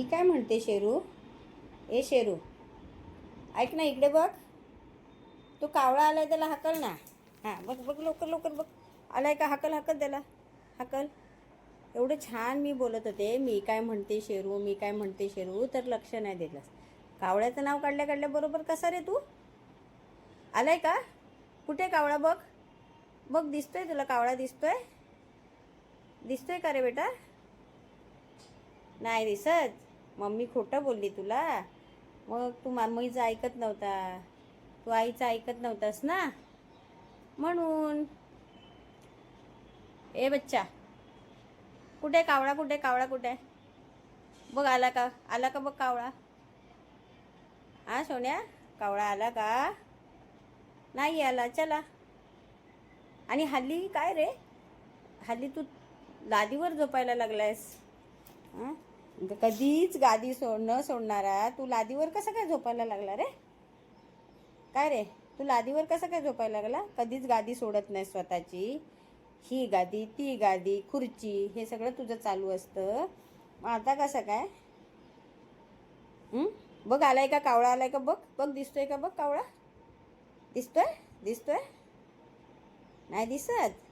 मी काय म्हणते शेरू? ए शेरू ऐक ना इकडे बघ. तू कावळा आलाय त्याला हकल ना. हां बघ बघ लवकर लवकर बघ. आलाय का? हकल हकल त्याला. हकल. एवढं छान मी बोलत होते. मी काय म्हणते शेरू मी काय म्हणते शेरू तर लक्ष नाही दिलंस कावळ्याचं नाव काढल्या काढल्या बरोबर कसा रे तू? आलाय का? कुठे कावळा बघ? बघ दिसतोय तुला कावळा दिसतोय? दिसतोय का रे बेटा? नाही दिसत? मम्मी खोटं बोलली तुला? मग तू मम्मीचं ऐकत नव्हता. तू आईचं ऐकत नव्हतास ना? म्हणून. ए बच्चा. कुठे कावळा कुठे कावळा कुठे? बघ आला का? आला का बघ कावळा? हा सोन्या? कावळा आला का? नाही आला. चला. आणि हल्ली काय रे? हल्ली तू लादीवर झोपायला लागलायस. हां? म्हणजे कधीच गादी सोड न सोडणारा तू लादीवर कसं काय झोपायला लागला रे? काय रे? तू लादीवर कसं काय झोपायला लागला? कधीच गादी सोडत नाही स्वतःची. ही गादी ती गादी खुर्ची हे सगळं तुझं चालू असतं. मग आता कसं काय? बघ आलाय का कावळा? आलाय का बघ? बघ दिसतोय का बघ कावळा? दिसतोय? दिसतोय? नाही दिसत?